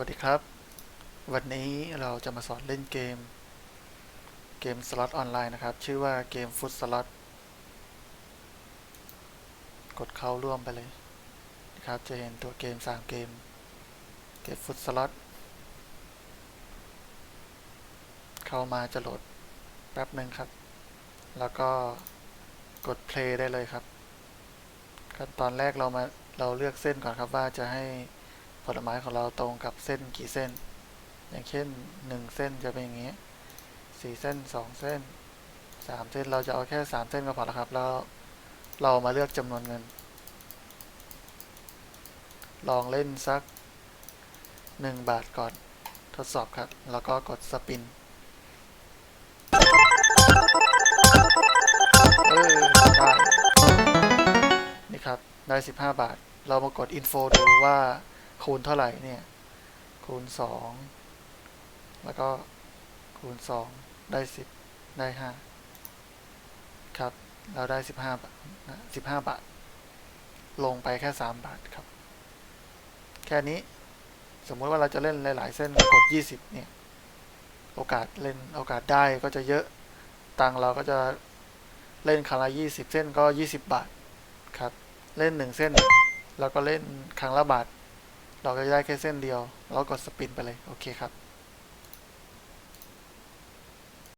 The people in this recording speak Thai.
วัสดีครับ วันนี้เราจะมาสอนเล่นเกม เกมสล็อตออนไลน์นะครับ ชื่อว่าเกมฟุตสล็อตกดเข้าร่วมไปเลยนะครับ จะเห็นตัวเกม 3 เกม เกมฟุตสล็อตเข้ามาจะโหลดแป๊บหนึ่งครับ แล้วก็กด play ได้เลยครับ ขั้นตอนแรกเรามาเราเลือกเส้นก่อนครับว่าจะให้ ผลไม้ของเราตรงกับเส้นกี่เส้น อย่างเช่นหนึ่งเส้นจะเป็นอย่างนี้สี่เส้นสองเส้นสามเส้นเราจะเอาแค่สามเส้นก็พอแล้วครับ แล้วเรามาเลือกจำนวนเงิน ลองเล่นสักหนึ่งบาทก่อนทดสอบครับ แล้วก็กดสปินเออได้นี่ครับ ได้ 15 บาท เรามากด info ดูว่า คูณเท่าไหร่เนี่ย คูณ 2 แล้วก็คูณ 2 ได้ 10 ได้ 5 ครับ เราได้ 15 บาทนะ15 บาท ลงไปแค่ 3 บาทครับ แค่นี้สมมุติว่าเราจะเล่นหลาย ๆ เส้นกด 20 เนี่ย โอกาสเล่นโอกาสได้ก็จะเยอะ ตังเราก็จะเล่นครั้งละ 20 เส้นก็ 20 บาทครับ เล่น 1 เส้น แล้วก็เล่นครั้งละบาท เราก็จะได้แค่เส้นเดียว แล้วกดสปินไปเลย โอเคครับ